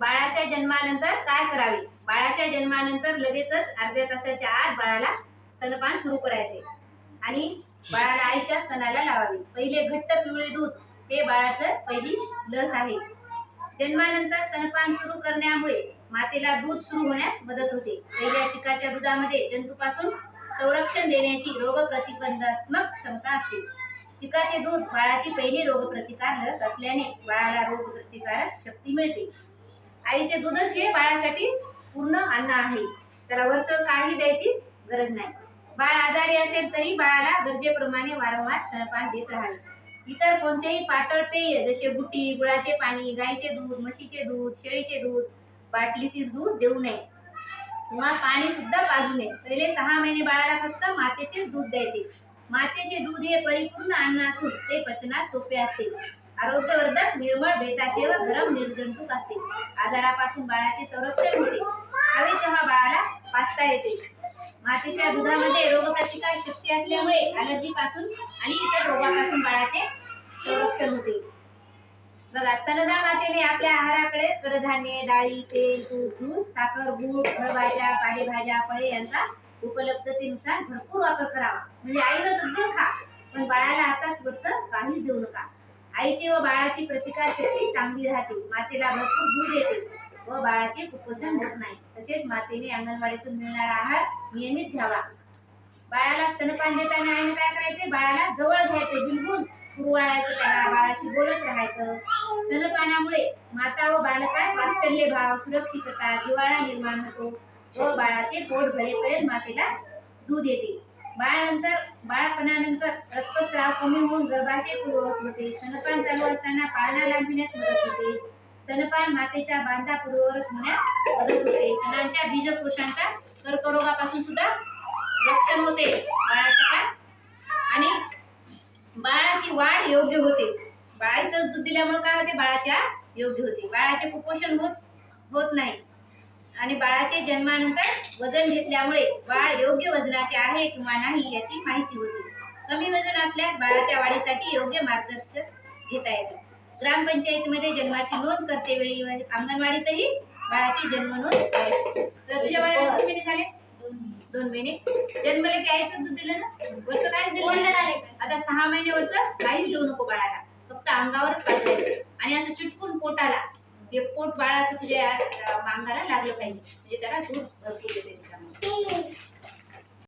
बाळाच्या जन्मानंतर काय करावे? बाळाच्या जन्मानंतर लगेचच अर्ध्या तासाच्या आत बाळाला स्तनपान सुरू करायचे. आणि बाळाला आईच्या स्तनाला लावावे. पहिले घट्ट पिवळे दूध हे बाळाचं पहिली लस आहे. जन्मानंतर स्तनपान सुरू करण्यामुळे मातेला दूध सुरू होण्यास मदत होते. पहिल्या चिकाच्या दुधामध्ये जंतूपासून संरक्षण देण्याची रोगप्रतिबंधात्मक क्षमता असते. चिकाचे दूध बाळाची पहिली रोगप्रतिकार लस असल्याने बाळाला रोगप्रतिकारक शक्ती मिळते. आईचे दूधच हे बाळासाठी पूर्ण अन्न आहे. त्याला वरचं काही द्यायची गरज नाही. बाळ आजारी असेल तरी बाळाला गरजेप्रमाणे वारंवार सरपान देत राहावे. इतर कोणतेही पातळ पेय जसे बुटी गुळाचे पाणी गाईचे दूध म्हशीचे दूध शेळीचे दूध बाटलीतील दूध देऊ नये. किंवा पाणी सुद्धा पाजू नये. पहिले सहा महिने बाळाला फक्त मातेचेच दूध द्यायचे. मातेचे दूध हे परिपूर्ण अन्न असून ते पचनास सोपे असते. आरोग्यवर्धक निर्मळ बेताचे व गरम निर्जंतुक असते. आजारापासून बाळाचे संरक्षण होते. हवे तेव्हा बाळाला पाचता येते. मातीच्या दुधामध्ये रोगप्रतिकार शक्ती असल्यामुळे अलर्जी पासून आणि इतर रोगापासून बाळाचे संरक्षण होते. बघा स्तनदा मातेने आपल्या आहाराकडे कडधान्य डाळी तेल तूप दूध साखर गूळ फळभाज्या पालेभाज्या फळे यांचा उपलब्धतेनुसार भरपूर वापर करावा. म्हणजे आईला सगळं खा पण बाळाला आताच वरच काहीच देऊ नका. आईची व बाळाची प्रतिकार शक्ती चांगली राहते. मातेला भरपूर दूध येते व बाळाचे कुपोषण होत नाही. तसेच मातेने अंगणवाडीतून मिळणारा आहार नियमित घ्यावा. बाळाला स्तनपान देताना आईने काय करायचे? बाळाला जवळ घ्यायचे. बिलकुल कुरवाळायचं त्याला बाळाशी बोलत राहायचं. स्तनपानामुळे माता व बालकात वात्सल्य भाव सुरक्षितता दिवाळा निर्माण होतो व बाळाचे पोट भरेपर्यंत मातेला दूध येते. बाळानंतर बाळपणानंतर रक्तस्राव कमी होऊन गर्भाशय पूर्ववत होते स्तनपान चालू असताना पाळणा लांबविण्यास मदत होते. स्तनपान मातेच्या बांधा पूर्ववत होण्यास मदत होते. स्तनांच्या बीजकोशांच्या कर्करोगापासून सुद्धा रक्षण होते. बाळाच्या काय आणि बाळाची वाढ योग्य होते. बाळाचं दूध दिल्यामुळे काय होते? बाळाच्या योग्य होते. बाळाचे कुपोषण होत होत नाही. आणि बाळाचे जन्मानंतर वजन घेतल्यामुळे बाळ योग्य वजनाचे आहे किंवा नाही याची माहिती होते. कमी वजन असल्यास बाळाच्या वाढीसाठी योग्य मार्गदर्शन घेता येते. ग्रामपंचायतीमध्ये जन्माची नोंद करते वेळी व अंगणवाडीतही बाळाची जन्म नोंद तुझ्या बाळाला किती महिने झाले? दोन महिने. जन्मले की आईचं दूध दिलं ना? वरचं काहीच दिलं. आता सहा महिने वरचं काहीच देऊ नको बाळाला. फक्त अंगावरच पाठवायचं. आणि असं चिटकून पोटाला पोट बाळाचं तुझ्या मांगाला लागलं पाहिजे म्हणजे त्याला दूध भरपूर देते.